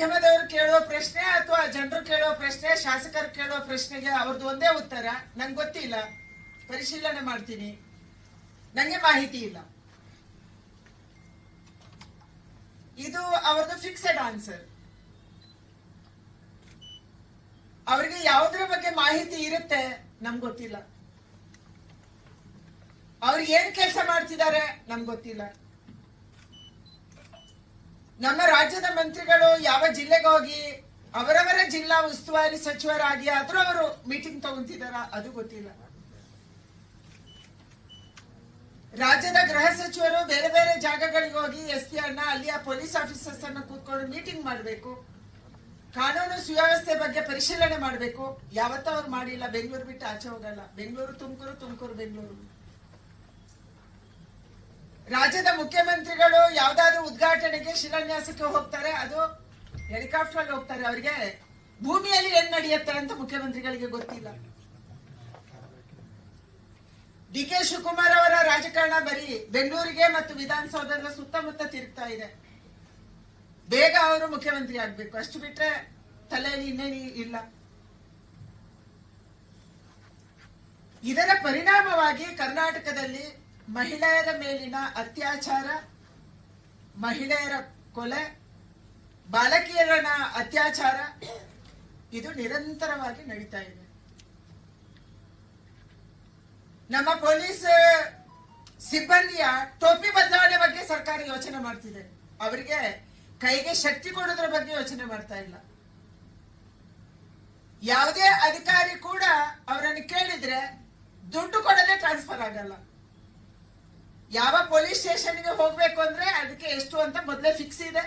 ಮಾಧ್ಯಮದವರು ಕೇಳುವ ಪ್ರಶ್ನೆ ಅಥವಾ ಜನರು ಕೇಳುವ ಪ್ರಶ್ನೆ, ಶಾಸಕರು ಕೇಳುವ ಪ್ರಶ್ನೆಗೆ ಅವ್ರದ್ದು ಒಂದೇ ಉತ್ತರ, ನಂಗೆ ಗೊತ್ತಿಲ್ಲ. ಪರಿಶೀಲನೆ ಮಾಡ್ತೀನಿ. ನಂಗೆ ಮಾಹಿತಿ ಇಲ್ಲ. ಇದು ಅವ್ರದ್ದು ಫಿಕ್ಸೆಡ್ ಆನ್ಸರ್ ಅವರಿಗೆ ಯಾವುದರ ಬಗ್ಗೆ ಮಾಹಿತಿ ಇರುತ್ತೆ ನಮ್ಗೆ ಗೊತ್ತಿಲ್ಲ. ಅವ್ರು ಏನ್ ಕೆಲಸ ಮಾಡ್ತಿದ್ದಾರೆ ನಮ್ಗೆ ಗೊತ್ತಿಲ್ಲ. ನಮ್ಮ ರಾಜ್ಯದ ಮಂತ್ರಿಗಳು ಯಾವ ಜಿಲ್ಲೆಗೆ ಹೋಗಿ ಅವರವರ ಜಿಲ್ಲಾ ಉಸ್ತುವಾರಿ ಸಚಿವರಾಗಿ ಆದ್ರೂ ಅವರು ಮೀಟಿಂಗ್ ತಗೊಂತಿದಾರ ಅದು ಗೊತ್ತಿಲ್ಲ. ರಾಜ್ಯದ ಗೃಹ ಸಚಿವರು ಬೇರೆ ಬೇರೆ ಜಾಗಗಳಿಗೆ ಹೋಗಿ ಎಸ್ ಪಿ ಅಣ್ಣ ಅಲ್ಲಿಯ ಪೊಲೀಸ್ ಆಫೀಸರ್ಸ್ ಅನ್ನ ಕೂತ್ಕೊಂಡು ಮೀಟಿಂಗ್ ಮಾಡಬೇಕು. ಕಾನೂನು ಸುವ್ಯವಸ್ಥೆ ಬಗ್ಗೆ ಪರಿಶೀಲನೆ ಮಾಡಬೇಕು. ಯಾವತ್ತೂ ಅವ್ರು ಮಾಡಿಲ್ಲ. ಬೆಂಗಳೂರು ಬಿಟ್ಟು ಆಚೆ ಹೋಗಲ್ಲ. ಬೆಂಗಳೂರು ತುಮಕೂರು ತುಮಕೂರು, ಬೆಂಗಳೂರು. ರಾಜ್ಯದ ಮುಖ್ಯಮಂತ್ರಿಗಳು ಯಾವ್ದಾದ್ರು ಉದ್ಘಾಟನೆಗೆ ಶಿಲಾನ್ಯಾಸಕ್ಕೆ ಹೋಗ್ತಾರೆ, ಅದು ಹೆಲಿಕಾಪ್ಟರ್ ಅಲ್ಲಿ ಹೋಗ್ತಾರೆ ಅವರಿಗೆ. ಭೂಮಿಯಲ್ಲಿ ಏನ್ ನಡೆಯುತ್ತೆ ಅಂತ ಮುಖ್ಯಮಂತ್ರಿಗಳಿಗೆ ಗೊತ್ತಿಲ್ಲ. ಡಿ ಕೆ ಶಿವಕುಮಾರ್ ಅವರ ರಾಜಕಾರಣ ಬರೀ ಬೆಂಗಳೂರಿಗೆ ಮತ್ತು ವಿಧಾನಸೌಧದ ಸುತ್ತಮುತ್ತ ತಿರುಗ್ತಾ ಇದೆ. ಬೇಗ ಅವರು ಮುಖ್ಯಮಂತ್ರಿ ಆಗ್ಬೇಕು. ಅಷ್ಟು ಬಿಟ್ರೆ ತಲೆಯಲ್ಲಿ ಇನ್ನೇನು ಇಲ್ಲ. ಇದರ ಪರಿಣಾಮವಾಗಿ ಕರ್ನಾಟಕದಲ್ಲಿ ಮಹಿಳೆಯರ ಮೇಲಿನ ಅತ್ಯಾಚಾರ, ಮಹಿಳೆಯರ ಕೊಲೆ, ಬಾಲಕಿಯರನ ಅತ್ಯಾಚಾರ, ಇದು ನಿರಂತರವಾಗಿ ನಡೀತಾ ಇದೆ. ನಮ್ಮ ಪೊಲೀಸ್ ಸಿಬ್ಬಂದಿಯ ಟೋಪಿ ಬದಲಾವಣೆ ಬಗ್ಗೆ ಸರ್ಕಾರ ಯೋಚನೆ ಮಾಡ್ತಿದೆ. ಅವರಿಗೆ ಕೈಗೆ ಶಕ್ತಿ ಕೊಡೋದ್ರ ಬಗ್ಗೆ ಯೋಚನೆ ಮಾಡ್ತಾ ಇಲ್ಲ. ಯಾವುದೇ ಅಧಿಕಾರಿ ಕೂಡ ಅವರನ್ನು ಕೇಳಿದ್ರೆ ದುಡ್ಡು ಕೊಡದೆ ಟ್ರಾನ್ಸ್ಫರ್ ಆಗಲ್ಲ. ಯಾವ ಪೊಲೀಸ್ ಸ್ಟೇಷನ್ಗೆ ಹೋಗ್ಬೇಕು ಅಂದ್ರೆ ಅದಕ್ಕೆ ಎಷ್ಟು ಅಂತ ಮೊದಲೇ ಫಿಕ್ಸ್ ಇದೆ.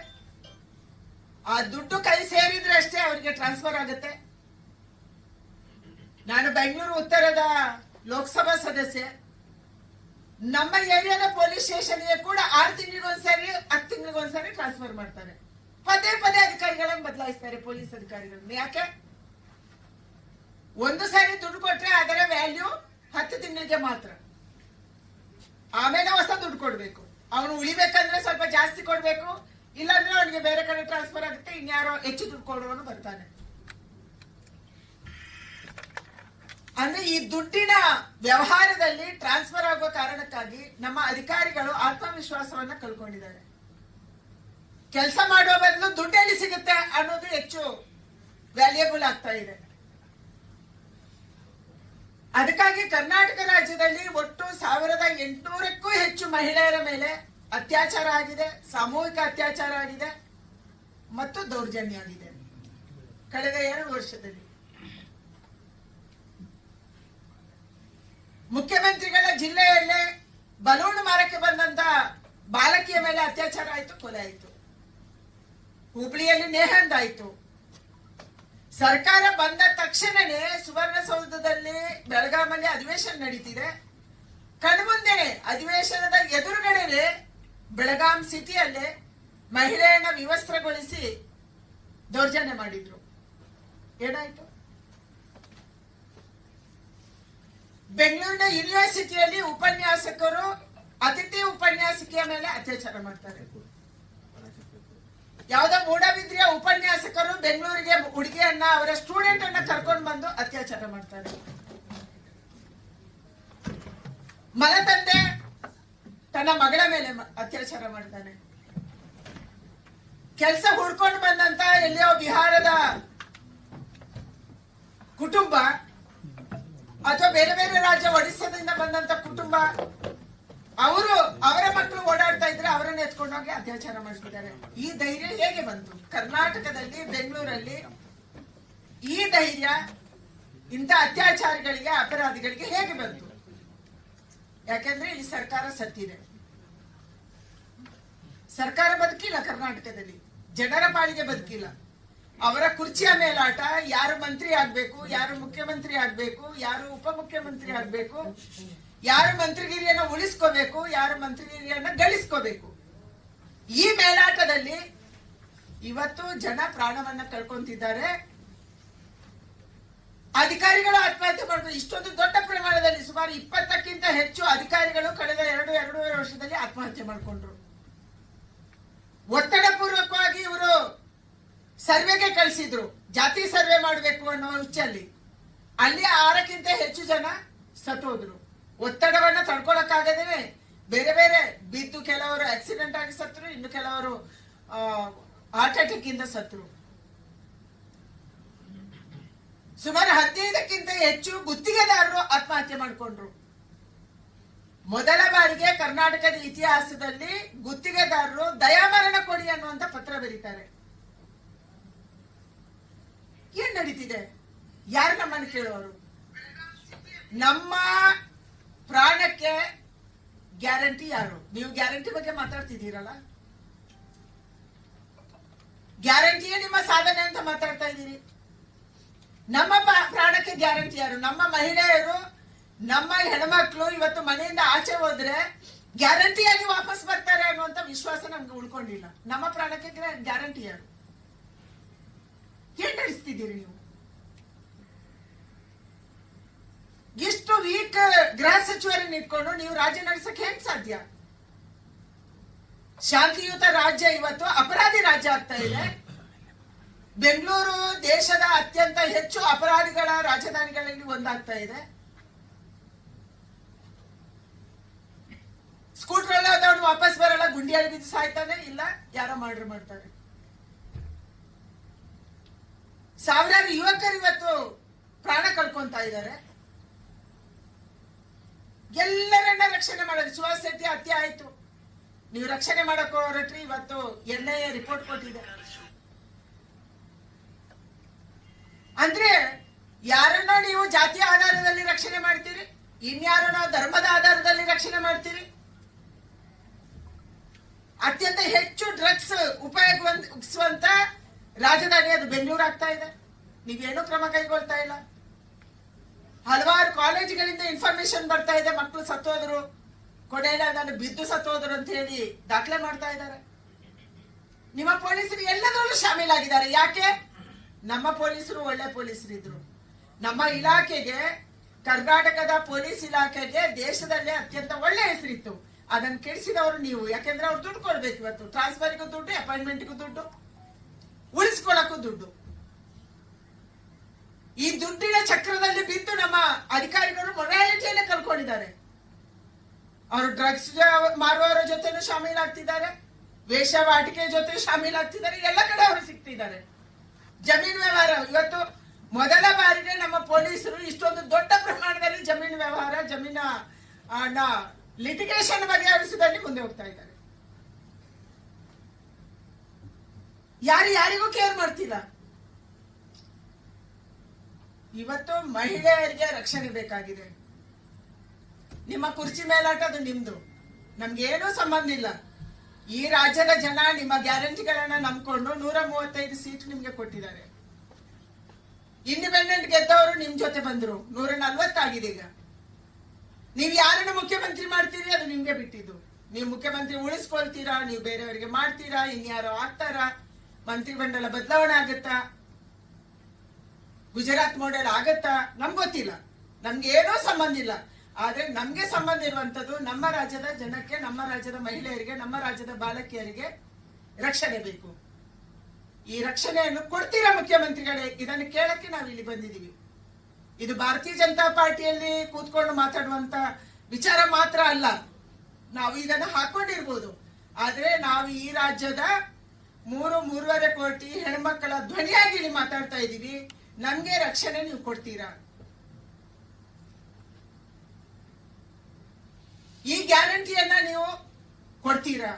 ಆ ದುಡ್ಡು ಕೈ ಸೇರಿದ್ರೆ ಅಷ್ಟೇ ಅವರಿಗೆ ಟ್ರಾನ್ಸ್ಫರ್ ಆಗುತ್ತೆ. ನಾನು ಬೆಂಗಳೂರು ಉತ್ತರದ ಲೋಕಸಭಾ ಸದಸ್ಯೆ. ನಮ್ಮ ಏರಿಯಾದ ಪೊಲೀಸ್ ಸ್ಟೇಷನ್ಗೆ ಕೂಡ ಆರು ತಿಂಗಳಿಗೊಂದ್ಸರಿ ಹತ್ತು ತಿಂಗಳಿಗೊಂದ್ಸರಿ ಟ್ರಾನ್ಸ್ಫರ್ ಮಾಡ್ತಾರೆ. ಪದೇ ಪದೇ ಅಧಿಕಾರಿಗಳನ್ನು ಬದಲಾಯಿಸ್ತಾರೆ ಪೊಲೀಸ್ ಅಧಿಕಾರಿಗಳನ್ನ. ಯಾಕೆ? ಒಂದು ಸಾರಿ ದುಡ್ಡು ಕೊಟ್ರೆ ಅದರ ವ್ಯಾಲ್ಯೂ ಹತ್ತು ತಿಂಗಳಿಗೆ ಮಾತ್ರ. ಆಮೇಲೆ ಹೊಸ ದುಡ್ಡು ಕೊಡ್ಬೇಕು. ಅವನು ಉಳಿಬೇಕಂದ್ರೆ ಸ್ವಲ್ಪ ಜಾಸ್ತಿ ಕೊಡ್ಬೇಕು. ಇಲ್ಲಾಂದ್ರೆ ಅವನಿಗೆ ಬೇರೆ ಕಡೆ ಟ್ರಾನ್ಸ್ಫರ್ ಆಗುತ್ತೆ, ಇನ್ಯಾರೋ ಹೆಚ್ಚು ದುಡ್ಡು ಕೊಡುವನು ಬರ್ತಾನೆ. ಅಂದ್ರೆ ಈ ದುಡ್ಡಿನ ವ್ಯವಹಾರದಲ್ಲಿ ಟ್ರಾನ್ಸ್ಫರ್ ಆಗುವ ಕಾರಣಕ್ಕಾಗಿ ನಮ್ಮ ಅಧಿಕಾರಿಗಳು ಆತ್ಮವಿಶ್ವಾಸವನ್ನ ಕಳ್ಕೊಂಡಿದ್ದಾರೆ. ಕೆಲಸ ಮಾಡುವ ಬದಲು ದುಡ್ಡೆಲ್ಲಿ ಸಿಗುತ್ತೆ ಅನ್ನೋದು ಹೆಚ್ಚು ವ್ಯಾಲ್ಯೂಬಲ್ ಆಗ್ತಾ ಇದೆ. ಅದಕ್ಕಾಗಿ ಕರ್ನಾಟಕ ರಾಜ್ಯದಲ್ಲಿ ಒಟ್ಟು ಸಾವಿರದ ಎಂಟುನೂರಕ್ಕೂ ಹೆಚ್ಚು ಮಹಿಳೆಯರ ಮೇಲೆ ಅತ್ಯಾಚಾರ ಆಗಿದೆ, ಸಾಮೂಹಿಕ ಅತ್ಯಾಚಾರ ಆಗಿದೆ ಮತ್ತು ದೌರ್ಜನ್ಯ ಆಗಿದೆ. ಕಳೆದ ಎರಡು ವರ್ಷದಲ್ಲಿ ಮುಖ್ಯಮಂತ್ರಿಗಳ ಜಿಲ್ಲೆಯಲ್ಲೇ ಬಲೂನ್ ಮಾರಕ್ಕೆ ಬಂದಂತ ಬಾಲಕಿಯ ಮೇಲೆ ಅತ್ಯಾಚಾರ ಆಯಿತು, ಕೊಲೆ ಆಯಿತು. ಹುಬ್ಳಿಯಲ್ಲಿ ನೇಹಂದ್ ಆಯ್ತು. ಸರ್ಕಾರ ಬಂದ ತಕ್ಷಣನೇ ಸುವರ್ಣಸೌಧದಲ್ಲಿ ಬೆಳಗಾಮಲ್ಲಿ ಅಧಿವೇಶನ ನಡೀತಿದೆ. ಕಣ್ಮುಂದೆನೆ ಅಧಿವೇಶನದ ಎದುರುಗಡೆನೆ ಬೆಳಗಾಂ ಸಿಟಿಯಲ್ಲೇ ಮಹಿಳೆಯನ್ನ ವಿವಸ್ತ್ರಗೊಳಿಸಿ ದೌರ್ಜನ್ಯ ಮಾಡಿದ್ರು. ಏನಾಯ್ತು? ಬೆಂಗಳೂರಿನ ಯೂನಿವರ್ಸಿಟಿಯಲ್ಲಿ ಉಪನ್ಯಾಸಕರು, ಅತಿಥಿ ಉಪನ್ಯಾಸಕಿಯ ಮೇಲೆ ಅತ್ಯಾಚಾರ ಮಾಡ್ತಾರೆ. ಯಾವ್ದೋ ಮೂಡಬಿದ್ರಿಯ ಉಪನ್ಯಾಸಕರು ಬೆಂಗಳೂರಿಗೆ ಹುಡುಗಿಯನ್ನ, ಅವರ ಸ್ಟೂಡೆಂಟ್ ಅನ್ನ ಕರ್ಕೊಂಡು ಬಂದು ಅತ್ಯಾಚಾರ ಮಾಡ್ತಾರೆ. ಮಲತಂದೆ ತನ್ನ ಮಗಳ ಮೇಲೆ ಅತ್ಯಾಚಾರ ಮಾಡ್ತಾನೆ. ಕೆಲಸ ಹುಡ್ಕೊಂಡು ಬಂದಂತ ಎಲ್ಲಿಯೋ ಬಿಹಾರದ ಕುಟುಂಬ, ಅಥವಾ ಬೇರೆ ಬೇರೆ ರಾಜ್ಯ ಒಡಿಸ್ಸಾದಿಂದ ಬಂದಂತ ಕುಟುಂಬ ಅವರು ಅವರ ಮಕ್ಕಳು ಓಡಾಡ್ತಾ ಇದ್ರೆ ಎತ್ಕೊಂಡೋಗಿ ಅತ್ಯಾಚಾರ ಮಾಡಿಸ್ಬಿಟ್ಟಾರೆ ಈ ಧೈರ್ಯ ಹೇಗೆ ಬಂತು? ಕರ್ನಾಟಕದಲ್ಲಿ, ಬೆಂಗಳೂರಲ್ಲಿ ಈ ಧೈರ್ಯ ಇಂಥ ಅತ್ಯಾಚಾರಿಗಳಿಗೆ, ಅಪರಾಧಿಗಳಿಗೆ ಹೇಗೆ ಬಂತು? ಯಾಕೆಂದ್ರೆ ಇಲ್ಲಿ ಸರ್ಕಾರ ಸತ್ತಿದೆ ಸರ್ಕಾರ ಬದುಕಿಲ್ಲ ಕರ್ನಾಟಕದಲ್ಲಿ. ಜನರ ಪಾಳಿಗೆ ಬದುಕಿಲ್ಲ. ಅವರ ಕುರ್ಚಿಯ ಮೇಲಾಟ, ಯಾರು ಮಂತ್ರಿ ಆಗ್ಬೇಕು, ಯಾರು ಮುಖ್ಯಮಂತ್ರಿ ಆಗ್ಬೇಕು, ಯಾರು ಉಪಮುಖ್ಯಮಂತ್ರಿ ಆಗ್ಬೇಕು, ಯಾರು ಮಂತ್ರಿಗಿರಿಯನ್ನ ಉಳಿಸ್ಕೋಬೇಕು, ಯಾರು ಮಂತ್ರಿಗಿರಿಯನ್ನ ಗಳಿಸ್ಕೋಬೇಕು. ಈ ಮೇಲಾಟದಲ್ಲಿ ಇವತ್ತು ಜನ ಪ್ರಾಣವನ್ನ ಕಳ್ಕೊಂತಿದ್ದಾರೆ. ಅಧಿಕಾರಿಗಳು ಆತ್ಮಹತ್ಯೆ ಮಾಡಿದ್ರು. ಇಷ್ಟೊಂದು ದೊಡ್ಡ ಪ್ರಮಾಣದಲ್ಲಿ ಸುಮಾರು ಇಪ್ಪತ್ತಕ್ಕಿಂತ ಹೆಚ್ಚು ಅಧಿಕಾರಿಗಳು ಕಳೆದ ಎರಡು, ಎರಡೂವರೆ ವರ್ಷದಲ್ಲಿ ಆತ್ಮಹತ್ಯೆ ಮಾಡಿಕೊಂಡ್ರು. ಒತ್ತಡ ಪೂರ್ವಕವಾಗಿ ಇವರು ಸರ್ವೆಗೆ ಕಳಿಸಿದ್ರು. ಜಾತಿ ಸರ್ವೆ ಮಾಡಬೇಕು ಅನ್ನೋ ಹುಚ್ಚಲ್ಲಿ. ಅಲ್ಲಿ ಆರಕ್ಕಿಂತ ಹೆಚ್ಚು ಜನ ಸತ್ತೋದ್ರು. ಒತ್ತಡವನ್ನ ತಡ್ಕೊಳಕ್ಕಾಗದೇನೆ ಬೇರೆ ಬೇರೆ ಬಿದ್ದು ಕೆಲವರು ಆಕ್ಸಿಡೆಂಟ್ ಆಗಿ ಸತ್ರು ಇನ್ನು ಕೆಲವರು ಹಾರ್ಟ್ ಅಟ್ಯಾಕ್ ಇಂದ ಸತ್ರು ಸುಮಾರು ಹದಿನೈದಕ್ಕಿಂತ ಹೆಚ್ಚು ಗುತ್ತಿಗೆದಾರರು ಆತ್ಮಹತ್ಯೆ ಮಾಡಿಕೊಂಡ್ರು. ಮೊದಲ ಬಾರಿಗೆ ಕರ್ನಾಟಕದ ಇತಿಹಾಸದಲ್ಲಿ ಗುತ್ತಿಗೆದಾರರು ದಯಾಮರಣ ಕೊಡಿ ಅನ್ನುವಂತ ಪತ್ರ ಬರೀತಾರೆ. ಏನ್ ನಡೀತಿದೆ? ಯಾರು ನಮ್ಮನ್ನು ಕೇಳುವರು ನಮ್ಮ ಪ್ರಾಣಕ್ಕೆ ಗ್ಯಾರಂಟಿ ಯಾರು? ನೀವು ಗ್ಯಾರಂಟಿ ಬಗ್ಗೆ ಮಾತಾಡ್ತಿದ್ದೀರಲ್ಲ? ಗ್ಯಾರಂಟಿಯೇ ನಿಮ್ಮ ಸಾಧನೆ ಅಂತ ಮಾತಾಡ್ತಾ ಇದ್ದೀರಿ. ನಮ್ಮ ಪ್ರಾಣಕ್ಕೆ ಗ್ಯಾರಂಟಿ ಯಾರು? ನಮ್ಮ ಮಹಿಳೆಯರು, ನಮ್ಮ ಹೆಣ್ಮಕ್ಳು ಇವತ್ತು ಮನೆಯಿಂದ ಆಚೆ ಹೋದ್ರೆ ಗ್ಯಾರಂಟಿಯಾಗಿ ವಾಪಸ್ ಬರ್ತಾರೆ ಅನ್ನುವಂತ ವಿಶ್ವಾಸ ನಮ್ಗೆ ಉಳ್ಕೊಂಡಿಲ್ಲ. ನಮ್ಮ ಪ್ರಾಣಕ್ಕೆ ಗ್ಯಾರಂಟಿ ಯಾರು? ಏನ್ ನಡೆಸ್ತಿದ್ದೀರಿ ನೀವು? ವೀಕ್ ಗೃಹ ಸಚಿವರನ್ನ ಇಟ್ಕೊಂಡು ನೀವು ರಾಜ್ಯ ನಡೆಸಕ್ ಹೆಂಗ್ ಸಾಧ್ಯ? ಶಾಂತಿಯುತ ರಾಜ್ಯ ಇವತ್ತು ಅಪರಾಧಿ ರಾಜ್ಯ ಆಗ್ತಾ ಇದೆ. ಬೆಂಗಳೂರು ದೇಶದ ಅತ್ಯಂತ ಹೆಚ್ಚು ಅಪರಾಧಿಗಳ ರಾಜಧಾನಿಗಳಲ್ಲಿ ಒಂದಾಗ್ತಾ ಇದೆ. ಸ್ಕೂಟರ್ ಆದವನು ವಾಪಸ್ ಬರಲ್ಲ ಗುಂಡಿಯಲ್ಲಿ ಬಿದ್ದು ಸಾಯ್ತಾನೆ ಇಲ್ಲ, ಯಾರೋ ಮರ್ಡರ್ ಮಾಡ್ತಾರೆ. ಸಾವಿರಾರು ಯುವಕರು ಇವತ್ತು ಪ್ರಾಣ ಕಳ್ಕೊಂತ ಇದ್ದಾರೆ. ಎಲ್ಲರನ್ನ ರಕ್ಷಣೆ ಮಾಡೋದು. ಸುಹಾಸ್ ಶೆಟ್ಟಿ ಆಯ್ತು. ನೀವು ರಕ್ಷಣೆ ಮಾಡಕ್ ಹೊರಟ್ರಿ, ಇವತ್ತು ಎನ್ ಎ ರಿಪೋರ್ಟ್ ಕೊಟ್ಟಿದೆ. ಅಂದ್ರೆ ಯಾರನ್ನ ನೀವು ಜಾತಿಯ ಆಧಾರದಲ್ಲಿ ರಕ್ಷಣೆ ಮಾಡ್ತೀರಿ? ಇನ್ಯಾರನ್ನ ಧರ್ಮದ ಆಧಾರದಲ್ಲಿ ರಕ್ಷಣೆ ಮಾಡ್ತೀರಿ? ಅತ್ಯಂತ ಹೆಚ್ಚು ಡ್ರಗ್ಸ್ ಉಪಯೋಗಿಸುವಂತ ರಾಜಧಾನಿ ಅದು ಬೆಂಗಳೂರು ಆಗ್ತಾ ಇದೆ. ನೀವೇನು ಕ್ರಮ ಕೈಗೊಳ್ತಾ ಇಲ್ಲ. ಹಲವಾರು ಕಾಲೇಜುಗಳಿಂದ ಇನ್ಫಾರ್ಮೇಶನ್ ಬರ್ತಾ ಇದೆ, ಮಕ್ಕಳು ಸತ್ತೋದ್ರು. ಕೊನೆಯಲ್ಲಿ ನಾನು ಬಿದ್ದು ಸತ್ತೋದ್ರು ಅಂತ ಹೇಳಿ ದಾಖಲೆ ಮಾಡ್ತಾ ಇದ್ದಾರೆ. ನಿಮ್ಮ ಪೊಲೀಸರು ಎಲ್ಲದರಲ್ಲೂ ಶಾಮೀಲಾಗಿದ್ದಾರೆ. ಯಾಕೆ? ನಮ್ಮ ಪೊಲೀಸರು ಒಳ್ಳೆ ಪೊಲೀಸರು ಇದ್ರು ನಮ್ಮ ಇಲಾಖೆಗೆ, ಕರ್ನಾಟಕದ ಪೊಲೀಸ್ ಇಲಾಖೆಗೆ ದೇಶದಲ್ಲೇ ಅತ್ಯಂತ ಒಳ್ಳೆ ಹೆಸರಿತ್ತು. ಅದನ್ನು ಕೆಡಿಸಿದವರು ನೀವು. ಯಾಕೆಂದ್ರೆ ಅವ್ರು ದುಡ್ಡು ಕೊಡ್ಬೇಕು ಇವತ್ತು. ಟ್ರಾನ್ಸ್ಫರ್ಗೂ ದುಡ್ಡು ಅಪಾಯಿಂಟ್ಮೆಂಟ್ಗೂ ದುಡ್ಡು. ಉಳಿಸ್ಕೊಳಕ್ಕೂ ದುಡ್ಡು. ಈ ದುಡ್ಡಿನ ಚಕ್ರದಲ್ಲಿ ಬಿದ್ದು ನಮ್ಮ ಅಧಿಕಾರಿಗಳು ಮೊರಾಲಿಟಿಯನ್ನು ಕಳ್ಕೊಂಡಿದ್ದಾರೆ. ಅವರು ಡ್ರಗ್ಸ್ ಮಾರುವವರ ಜೊತೆನೂ ಶಾಮೀಲಾಗ್ತಿದ್ದಾರೆ. ವೇಷವಾಟಿಕೆ ಜೊತೆ ಶಾಮೀಲಾಗ್ತಿದ್ದಾರೆ. ಎಲ್ಲ ಕಡೆ ಅವರು ಸಿಗ್ತಿದ್ದಾರೆ. ಜಮೀನು ವ್ಯವಹಾರ, ಇವತ್ತು ಮೊದಲ ಬಾರಿಗೆ ನಮ್ಮ ಪೊಲೀಸರು ಇಷ್ಟೊಂದು ದೊಡ್ಡ ಪ್ರಮಾಣದಲ್ಲಿ ಜಮೀನು ವ್ಯವಹಾರ, ಜಮೀನ ಲಿಟಿಗೇಷನ್ ಬಗೆಹರಿಸುವುದರಲ್ಲಿ ಮುಂದೆ ಹೋಗ್ತಾ ಇದ್ದಾರೆ. ಯಾರು ಯಾರಿಗೂ ಕೇರ್ ಮಾಡ್ತಿಲ್ಲ. ಇವತ್ತು ಮಹಿಳೆಯರಿಗೆ ರಕ್ಷಣೆ ಬೇಕಾಗಿದೆ. ನಿಮ್ಮ ಕುರ್ಚಿ ಮೇಲಾಟ ಅದು ನಿಮ್ದು. ನಮ್ಗೇನೂ ಸಂಬಂಧ ಇಲ್ಲ. ಈ ರಾಜ್ಯದ ಜನ ನಿಮ್ಮ ಗ್ಯಾರಂಟಿಗಳನ್ನ ನಂಬ್ಕೊಂಡು ನೂರ ಮೂವತ್ತೈದು ಸೀಟ್ ನಿಮ್ಗೆ ಕೊಟ್ಟಿದ್ದಾರೆ. ಇಂಡಿಪೆಂಡೆಂಟ್ ಗೆದ್ದವರು ನಿಮ್ ಜೊತೆ ಬಂದ್ರು. ನೂರ ನಲ್ವತ್ತಾಗಿದೆ ಈಗ. ನೀವು ಯಾರನ್ನ ಮುಖ್ಯಮಂತ್ರಿ ಮಾಡ್ತೀರಿ ಅದು ನಿಮ್ಗೆ ಬಿಟ್ಟಿದ್ದು. ನೀವು ಮುಖ್ಯಮಂತ್ರಿ ಉಳಿಸ್ಕೊಳ್ತೀರಾ, ನೀವು ಬೇರೆಯವರಿಗೆ ಮಾಡ್ತೀರಾ, ಇನ್ಯಾರೋ ಆಗ್ತಾರಾ, ಮಂತ್ರಿಮಂಡಲ ಬದಲಾವಣೆ ಆಗುತ್ತಾ? ಗುಜರಾತ್ ಮಾಡೆಲ್ ಆಗತ್ತಾ? ನಮ್ಗೆ ಗೊತ್ತಿಲ್ಲ. ನಮ್ಗೆ ಏನೋ ಸಂಬಂಧ ಇಲ್ಲ. ಆದ್ರೆ ನಮ್ಗೆ ಸಂಬಂಧ ಇರುವಂತದ್ದು ನಮ್ಮ ರಾಜ್ಯದ ಜನಕ್ಕೆ, ನಮ್ಮ ರಾಜ್ಯದ ಮಹಿಳೆಯರಿಗೆ, ನಮ್ಮ ರಾಜ್ಯದ ಬಾಲಕಿಯರಿಗೆ ರಕ್ಷಣೆ ಬೇಕು. ಈ ರಕ್ಷಣೆಯನ್ನು ಕೊಡ್ತೀರಾ ಮುಖ್ಯಮಂತ್ರಿಗಳೇ? ಇದನ್ನು ಕೇಳಕ್ಕೆ ನಾವು ಇಲ್ಲಿ ಬಂದಿದ್ದೀವಿ. ಇದು ಭಾರತೀಯ ಜನತಾ ಪಾರ್ಟಿಯಲ್ಲಿ ಕೂತ್ಕೊಂಡು ಮಾತಾಡುವಂತ ವಿಚಾರ ಮಾತ್ರ ಅಲ್ಲ. ನಾವು ಇದನ್ನು ಹಾಕೊಂಡಿರ್ಬೋದು. ಆದ್ರೆ ನಾವು ಈ ರಾಜ್ಯದ ಮೂರು, ಮೂರುವರೆ ಕೋಟಿ ಹೆಣ್ಮಕ್ಕಳ ಧ್ವನಿಯಾಗಿ ಇಲ್ಲಿ ಮಾತಾಡ್ತಾ ಇದ್ದೀವಿ. ನಮ್ಗೆ ರಕ್ಷಣೆ ನೀವು ಕೊಡ್ತೀರಾ? ಈ ಗ್ಯಾರಂಟಿಯನ್ನ ನೀವು ಕೊಡ್ತೀರಾ?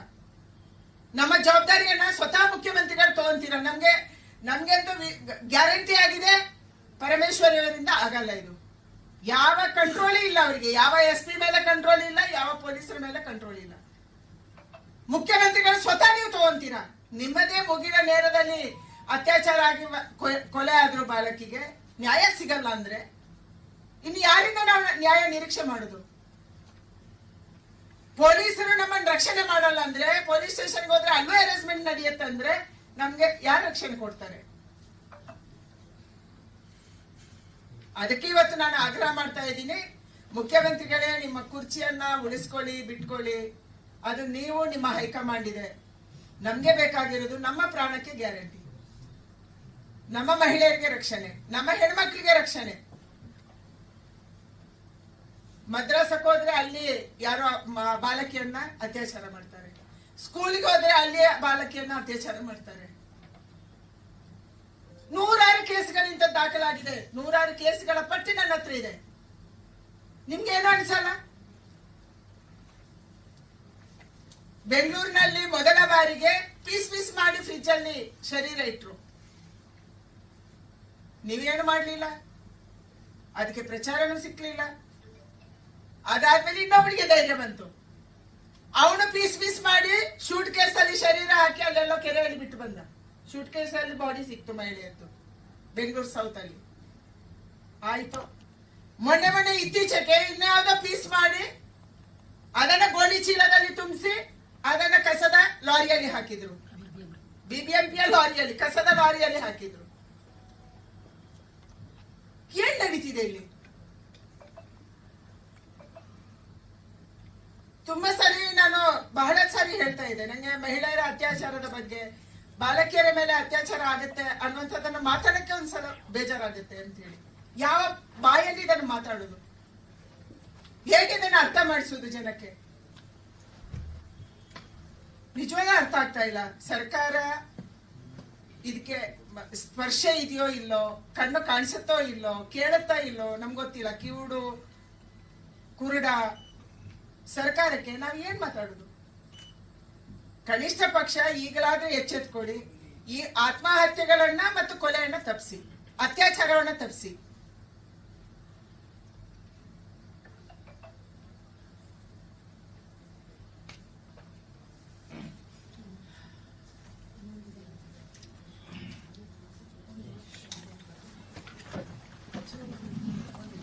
ನಮ್ಮ ಜವಾಬ್ದಾರಿಯನ್ನ ಸ್ವತಃ ಮುಖ್ಯಮಂತ್ರಿಗಳು ತಗೊಂತೀರಾ? ನಮ್ಗೆ, ನಮ್ಗೆಂತೂ ಗ್ಯಾರಂಟಿ ಆಗಿದೆ, ಪರಮೇಶ್ವರಿ ಅವರಿಂದ ಆಗಲ್ಲ ಇದು. ಯಾವ ಕಂಟ್ರೋಲ್ ಇಲ್ಲ ಅವರಿಗೆ. ಯಾವ ಎಸ್ ಪಿ ಮೇಲೆ ಕಂಟ್ರೋಲ್ ಇಲ್ಲ, ಯಾವ ಪೊಲೀಸರ ಮೇಲೆ ಕಂಟ್ರೋಲ್ ಇಲ್ಲ. ಮುಖ್ಯಮಂತ್ರಿಗಳು ಸ್ವತಃ ನೀವು ತಗೊಂತೀರಾ? ನಿಮ್ಮದೇ ಮುಗಿದ ನೇರದಲ್ಲಿ ಅತ್ಯಾಚಾರ ಆಗಿ ಕೊಲೆ ಆದ್ರು ಬಾಲಕಿಗೆ ನ್ಯಾಯ ಸಿಗಲ್ಲ ಅಂದ್ರೆ ಇನ್ನು ಯಾರಿಂದ ನಾವು ನ್ಯಾಯ ನಿರೀಕ್ಷೆ ಮಾಡುದು? ಪೊಲೀಸರು ನಮ್ಮನ್ನ ರಕ್ಷಣೆ ಮಾಡಲ್ಲ ಅಂದ್ರೆ, ಪೊಲೀಸ್ ಸ್ಟೇಷನ್ಗೆ ಹೋದ್ರೆ ಅಲ್ಲೂ ನಡೆಯುತ್ತೆ ಅಂದ್ರೆ ನಮ್ಗೆ ಯಾರು ರಕ್ಷಣೆ ಕೊಡ್ತಾರೆ? ಅದಕ್ಕೆ ಇವತ್ತು ನಾನು ಆಗ್ರಹ ಮಾಡ್ತಾ ಇದ್ದೀನಿ. ಮುಖ್ಯಮಂತ್ರಿಗಳೇ ನಿಮ್ಮ ಕುರ್ಚಿಯನ್ನ ಉಳಿಸ್ಕೊಳ್ಳಿ, ಬಿಟ್ಕೊಳ್ಳಿ. ಅದು ನೀವು ನಿಮ್ಮ ಹೈಕಮಾಂಡ್ ಇದೆ. ನಮ್ಗೆ ಬೇಕಾಗಿರೋದು ನಮ್ಮ ಪ್ರಾಣಕ್ಕೆ ಗ್ಯಾರಂಟಿ. ನಮ್ಮ ಮಹಿಳೆಯರಿಗೆ ರಕ್ಷಣೆ, ನಮ್ಮ ಹೆಣ್ಮಕ್ಳಿಗೆ ರಕ್ಷಣೆ. ಮದ್ರಾಸಕ್ಕೆ ಹೋದ್ರೆ ಅಲ್ಲಿ ಯಾರೋ ಬಾಲಕಿಯನ್ನ ಅತ್ಯಾಚಾರ ಮಾಡ್ತಾರೆ. ಸ್ಕೂಲಿಗೆ ಹೋದ್ರೆ ಅಲ್ಲಿ ಬಾಲಕಿಯನ್ನ ಅತ್ಯಾಚಾರ ಮಾಡ್ತಾರೆ. ನೂರಾರು ಕೇಸ್ಗಳಿಂದ ದಾಖಲಾಗಿದೆ. ನೂರಾರು ಕೇಸ್ಗಳ ಪಟ್ಟಿ ನನ್ನ ಹತ್ರ ಇದೆ. ನಿಮ್ಗೆ ಏನೋ ಅನ್ಸಲ್ಲ? ಬೆಂಗಳೂರಿನಲ್ಲಿ ಮೊದಲ ಬಾರಿಗೆ ಪೀಸ್ ಪೀಸ್ ಮಾಡಿ ಫ್ರಿಜ್ ಅಲ್ಲಿ ಶರೀರ ಇಟ್ರು. ನೀವೇನು ಮಾಡಲಿಲ್ಲ? ಅದಕ್ಕೆ ಪ್ರಚಾರನೂ ಸಿಕ್ಕಲಿಲ್ಲ ಅದಾದ್ಮೇಲೆ ಇನ್ನೊಬ್ಬಳಿಗೆ ಧೈರ್ಯ ಬಂತು. ಅವನು ಪೀಸ್ ಪೀಸ್ ಮಾಡಿ ಶೂಟ್ ಕೇಸ್ ಅಲ್ಲಿ ಶರೀರ ಹಾಕಿ ಅಲ್ಲೆಲ್ಲ ಕೆರೆಯಲ್ಲಿ ಬಿಟ್ಟು ಬಂದ. ಶೂಟ್ ಕೇಸ್ ಅಲ್ಲಿ ಬಾಡಿ ಸಿಕ್ತು ಮಹಿಳೆಯದ್ದು. ಬೆಂಗಳೂರು ಸೌತ್ ಅಲ್ಲಿ. ಆಯ್ತು. ಮೊನ್ನೆ ಮೊನ್ನೆ ಇತ್ತೀಚೆಗೆ ಇನ್ಯಾವುದೋ ಪೀಸ್ ಮಾಡಿ ಅದನ್ನ ಗೋಣಿ ಚೀಲದಲ್ಲಿ ತುಂಬಿಸಿ ಅದನ್ನ ಕಸದ ಲಾರಿಯಲ್ಲಿ ಹಾಕಿದ್ರು. ಬಿಬಿಎಂಪಿಯ ಲಾರಿಯಲ್ಲಿ, ಕಸದ ಲಾರಿಯಲ್ಲಿ ಹಾಕಿದ್ರು. ಏನ್ ನಡೀತಿದೆ ಇಲ್ಲಿ? ತುಂಬಾ ಸರಿ ನಾನು ಬಹಳ ಸಾರಿ ಹೇಳ್ತಾ ಇದ್ದೆ. ನನಗೆ ಮಹಿಳೆಯರ ಅತ್ಯಾಚಾರದ ಬಗ್ಗೆ, ಬಾಲಕಿಯರ ಮೇಲೆ ಅತ್ಯಾಚಾರ ಆಗುತ್ತೆ ಅನ್ನುವಂಥದ್ದನ್ನ ಮಾತಾಡಕ್ಕೆ ಒಂದ್ಸಲ ಬೇಜಾರಾಗುತ್ತೆ ಅಂತ ಹೇಳಿ ಯಾವ ಬಾಯಲ್ಲಿ ಇದನ್ನು ಮಾತಾಡೋದು? ಹೇಗೆ ಇದನ್ನು ಅರ್ಥ ಮಾಡಿಸೋದು ಜನಕ್ಕೆ? ನಿಜವಾಗ ಅರ್ಥ ಆಗ್ತಾ ಇಲ್ಲ. ಸರ್ಕಾರ ಇದಕ್ಕೆ ಸ್ಪರ್ಶ ಇದೆಯೋ ಇಲ್ಲೋ, ಕಣ್ಣು ಕಾಣಿಸುತ್ತೋ ಇಲ್ಲೋ, ಕೇಳುತ್ತಾ ಇಲ್ಲೋ, ನಮ್ಗೆ ಗೊತ್ತಿಲ್ಲ. ಕಿವುಡು, ಕುರುಡ, ಸರ್ಕಾರಕ್ಕೆ ನಾವು ಏನ್ ಮಾತಾಡೋದು? ಕನಿಷ್ಠ ಪಕ್ಷ ಈಗಲಾದ್ರೂ ಎಚ್ಚೆತ್ಕೊಳ್ಳಿ ಈ ಆತ್ಮಹತ್ಯೆಗಳನ್ನ ಮತ್ತು ಕೊಲೆಯನ್ನ ತಪ್ಪಿಸಿ ಅತ್ಯಾಚಾರವನ್ನ ತಪ್ಪಿಸಿ